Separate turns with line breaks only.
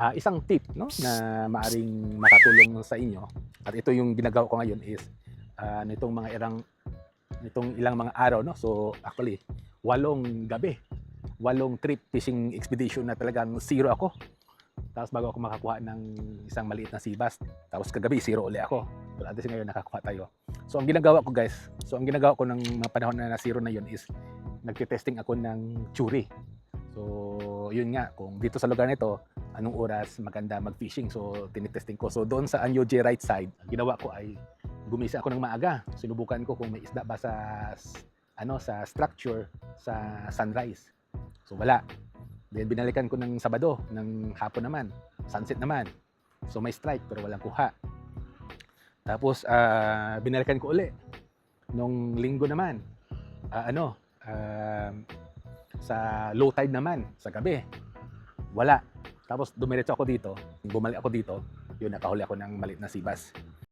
Ah, isang tip no na maaring makatulong sa inyo at ito yung ginagawa ko ngayon is ah, nitong mga irang nitong ilang mga araw no. So actually, walong gabi, walong trip fishing expedition na talagang zero ako. Tapos bago ako makakuha ng isang maliit na sibas, tapos kagabi zero uli ako. Pero at least ngayon nakakuha tayo. So ang ginagawa ko guys, so ang ginagawa ko ng mga panahon na na zero na yun is nagte-testing ako ng churi. So yun nga, kung dito sa lugar nito, anong oras maganda mag-fishing. So tinitesting ko. So doon sa Anyo J right side, ginawa ko ay gumisa ako ng maaga. Sinubukan ko kung may isda ba sa ano sa structure sa sunrise. So wala. Then binalikan ko ng Sabado, ng hapon naman, sunset naman. So may strike pero walang kuha. Tapos ah, binalikan ko uli nung linggo naman. ah, ano, ah, sa low tide naman, sa gabi. Wala. Tapos dumiretso ako dito, bumalik ako dito, yun nakahuli ako ng maliit na sibas.